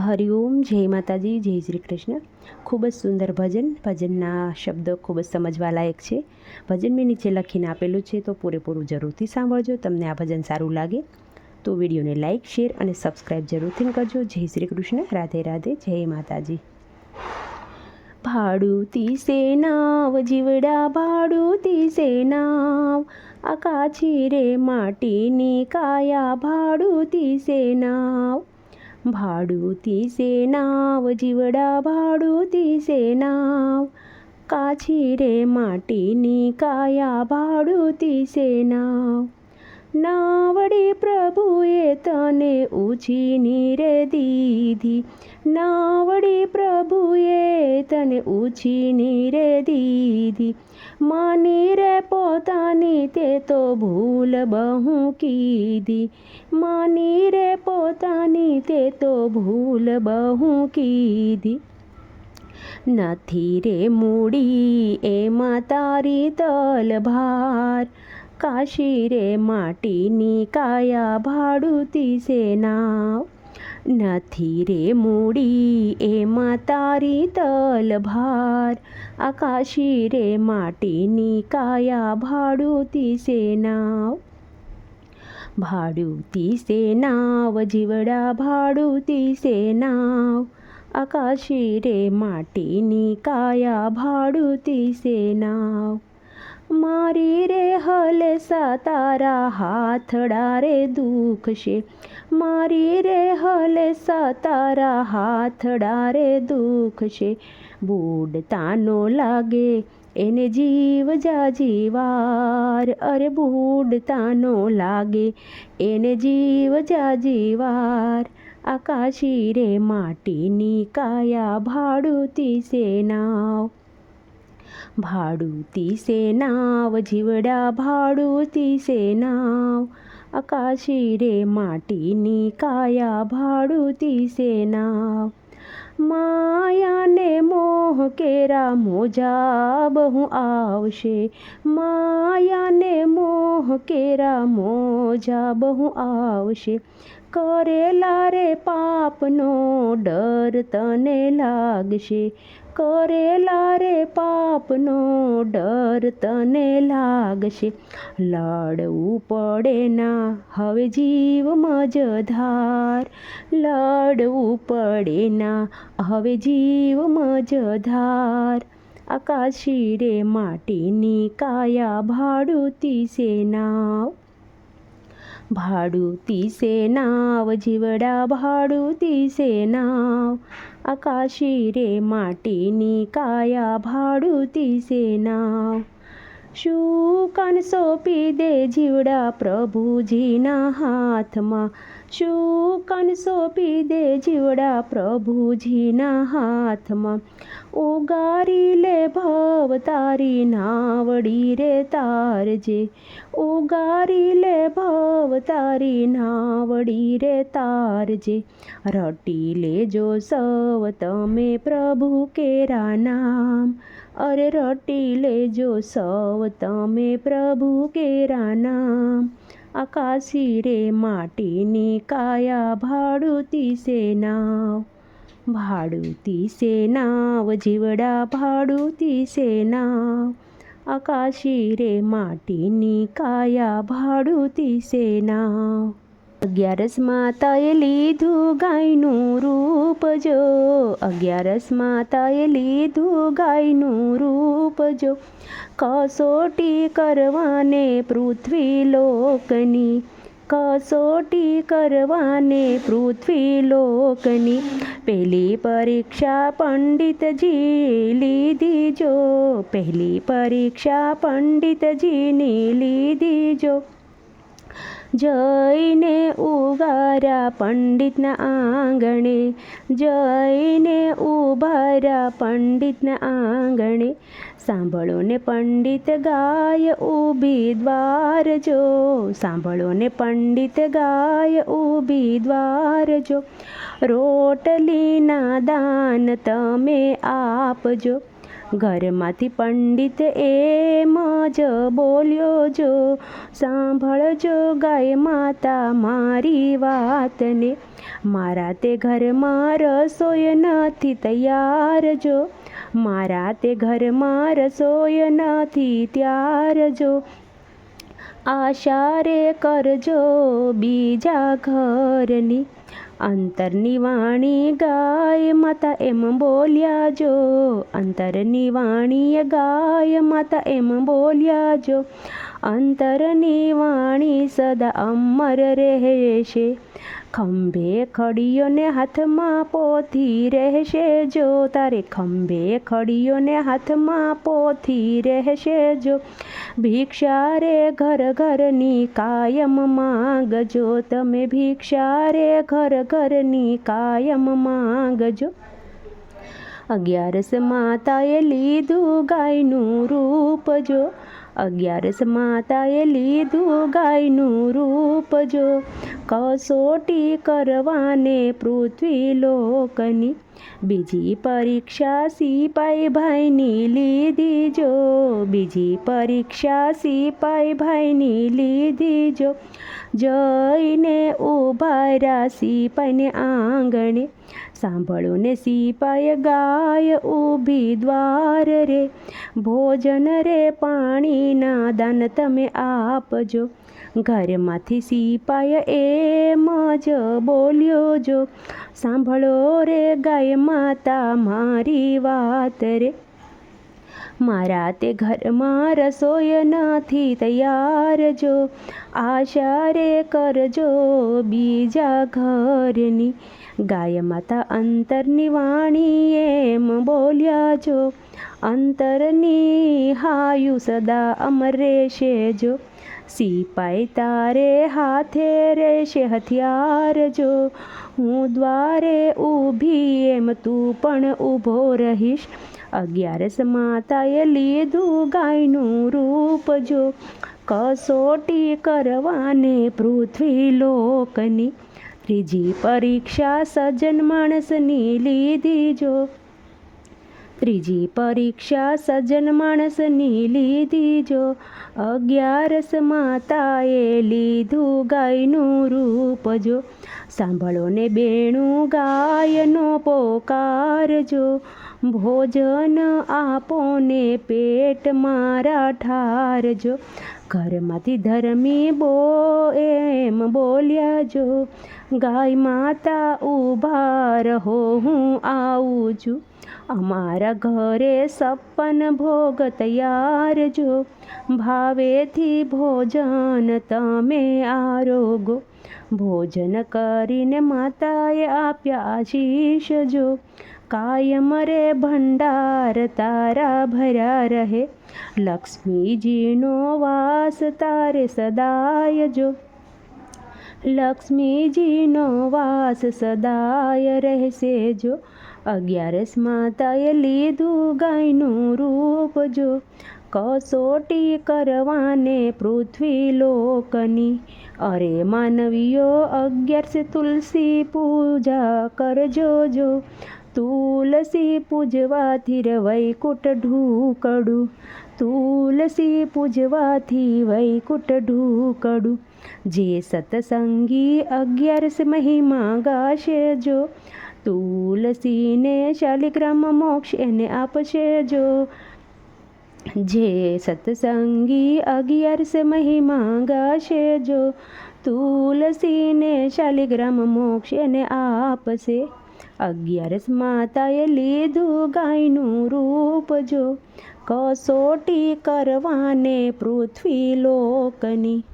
હરિઓમ, જય માતાજી, જય શ્રી કૃષ્ણ. ખૂબ જ સુંદર ભજન. ભજનના શબ્દો ખૂબ જ સમજવા લાયક છે. ભજન મેં નીચે લખીને આપેલું છે, તો પૂરેપૂરું જરૂરથી સાંભળજો. તમને આ ભજન સારું લાગે, તો વિડીયોને લાઇક, શેર અને સબસ્ક્રાઈબ જરૂરથી કરજો. જય શ્રી કૃષ્ણ. રાધે રાધે. જય માતાજી. ભાડુતી સેનાવ, જીવડા ભાડુતી સેનાવ આકાછી રે માટીની કાયા ભાડુતી સેનાવ. ભાડુતી સેનાવ જીવડા ભાડુતી સેનાવ કાછી રે માટીની કાયા ભાડુતી સેનાવ નાવડી પ્રભુએ તને ઊંચીની રે દીધી. નાવડી પ્રભુએ તને ઊંચીની રે દીધી. માની રે પોતાની તે તો ભૂલ બહુ કીધી. માની રે પોતાની તે તો ભૂલ બહુ કીધી. નથી રે મૂડી એમાં તારી તલભાર. કાશી રે માટીની કાયા ભાડુતી સેનાવ નથી રે મૂડી એમાં તારી તલભાર આકાશી રે માટીની કાયા ભાડુતી સેનાવ ભાડુતી સેનાવ જીવડા ભાડુતી સેનાવ આકાશી રે માટીની કાયા ભાડુતી સેનાવ મારી રે હલસા તારા હાથડા રે દુખશે. મારી રે હલસા તારા હાથડા રે દુખશે. બુડતાનો લાગે એને જીવ જાજીવાર અરે બુડતાનો લાગે એને જીવ જાજીવાર આકાશી રે માટીની કાયા ભાડુતી સેનાવ ભાડુતી સેનાવ જીવડા ભાડુતી સેનાવ આકાશી રે માટીની કાયા ભાડુતી સેનાવ માયાને મોહ કેરા મોજા બહુ આવશે માયાને મોહ કેરા મોજા બહુ આવશે કરેલા રે પાપનો ડર તને લાગશે કરેલા પાપનો ડર તને લાગશે. લડવું પડે ના, હવે જીવ મજધાર લડવું પડે ના, હવે જીવ મજધાર આકાશી રે માટીની કાયા ભાડુતી સેનાવ ભાડુતી સેનાવ જીવડા ભાડુતી સેનાવ આકાશી રે માટીની કાયા ભાડુતી સેનાવ શું કાન સોંપી દે જીવડા પ્રભુજીના હાથમાં શું કાન સોંપી દે જીવડા પ્રભુજીના હાથમાં ઉગારી લે ભવ તારી નાવડી રે તારજે ઉગારી લે ભવ તારી નાવડી રે તારજે. રટી લેજો સવ તમે પ્રભુ કેરા નામ. અરે રટી લેજો સવ તમે પ્રભુ કેરા નામ. આકાશી રે માટીની કાયા ભાડુતી સેનાવ ભાડુતી સેનાવ જીવડા ભાડુતી સેનાવ આકાશી રે માટીની કાયા ભાડુતી સેના. અગિયારસ માતાએ લીધું ગાયનું રૂપ જો. અગિયારસ માતાએ લીધું ગાયનું રૂપ જો. કસોટી કરવાને પૃથ્વી લોકની કસોટી કરવાને પૃથ્વી લોકની પહેલી પરીક્ષા પંડિતજી લીધી જો પહેલી પરીક્ષા પંડિતજીની લીધી જો. જઈને ઉભારા પંડિતના આંગણે જઈને ઉભારા પંડિતના આંગણે. સાંભળો ને પંડિત ગાય ઊભી દ્વાર જો, સાંભળો ને પંડિત ગાય ઊભી દ્વાર જો. રોટલીના દાન તમે આપજો, ઘરમાંથી પંડિત એમ જ બોલ્યો જો, સાંભળજો ગાય માતા મારી વાતને. મારા તે ઘરમાં રસોઈ નથી તૈયાર જો. મારા તે ઘરમાં રસોઈ નથી ત્યાર જો. આશા રે કરજો બીજા ઘરની. અંતરની વાણી ગાય માતા એમ બોલ્યા જો. અંતરની વાણીએ ગાય માતા એમ બોલ્યા જો. અંતરની વાણી સદા અમર રહેશે. ખંભે ખડીઓને હાથમાં પોથી રહેશે જો, તારે ખંભે ખડીઓને હાથમાં પોથી રહેશે જો. ભિક્ષારે ઘર ઘરની કાયમ માંગજો, તમે ભિક્ષારે ઘર ઘરની કાયમ માંગજો. અગિયારસ માતાએ લીધું ગાયનું રૂપ જો અગિયારસ માતાએ લીધું ગાયનું રૂપ જો. કસોટી કરવાને પૃથ્વી લોકની બીજી પરીક્ષા સિપાઈ ભાઈની લીધી જો. બીજી પરીક્ષા સિપાઈ ભાઈની લીધી જો. જઈને ઊભા રહ્યા સિપાઈને આંગણે. સાંભળો ને સિપાઈ ગાય ઊભી દ્વાર રે ભોજન રે પાણીના દાન તમે આપજો. ઘરમાંથી સિપાય એમ જ બોલ્યો જો, સાંભળો રે ગાય માતા, મારી વાત રે. મારા તે ઘરમાં રસોઈ નથી તૈયાર જો. આશા રે કરજો બીજા ઘરની. ગાય માતા અંતરની વાણી એમ બોલ્યા જો અંતરની હાયુ સદા અમર રહેશે જો. સિપાઈ તારે હાથે રહેશે હથિયાર જો. હું દ્વારે ઊભી એમ તું પણ ઊભો રહીશ. અગિયારસ માતાએ લીધું ગાયનું રૂપ જો. કસોટી કરવાને પૃથ્વી લોકની. ત્રીજી પરીક્ષા સજન માણસની લીધી જો. ત્રીજી પરીક્ષા સજ્જન માણસની લીધી જો અગિયારસ માતાએ લીધું ગાયનું રૂપ જો. સાંભળો ને બેણું ગાયનો પોકારજો ભોજન આપો ને પેટ મારા ઠારજો ઘરમાંથી ધર્મી બો એમ બોલ્યા જો. ગાય માતા ઊભા રહો હું આવું છું. અમારા ઘરે સપન ભોગ તૈયાર જો. ભાવેથી ભોજન તમે આરોગો. ભોજન કરીને માતાએ આપ્યા આશીષ જો. કાયમ રે ભંડાર તારા ભર્યા રહે. લક્ષ્મીજીનો વાસ તારે સદાય જો. લક્ષ્મીજીનો વાસ સદાય રહેશે જો. અગિયારસ માતાએ લીધું ગાયનું રૂપ જો. કસોટી કરવાને પૃથ્વી લોકની. અરે માનવીઓ, અગિયારસ તુલસી પૂજા કરજો જો. તુલસી પૂજવાથી રે વૈકુટ ઢૂકડું. તુલસી પૂજવાથી વૈકુટ ઢૂકડું. જે સતસંગી અગિયારસ મહિમા ગાશે જો. તુલસીને શાલિગ્રામ મોક્ષ એને આપશે જો. જે સત્સંગી અગિયારસ મહિમા ગાશે જો. તુલસીને શાલિગ્રામ મોક્ષ એને આપશે. અગિયારસ માતાએ લીધું ગાયનું રૂપ જો. કસોટી કરવાને પૃથ્વી લોકની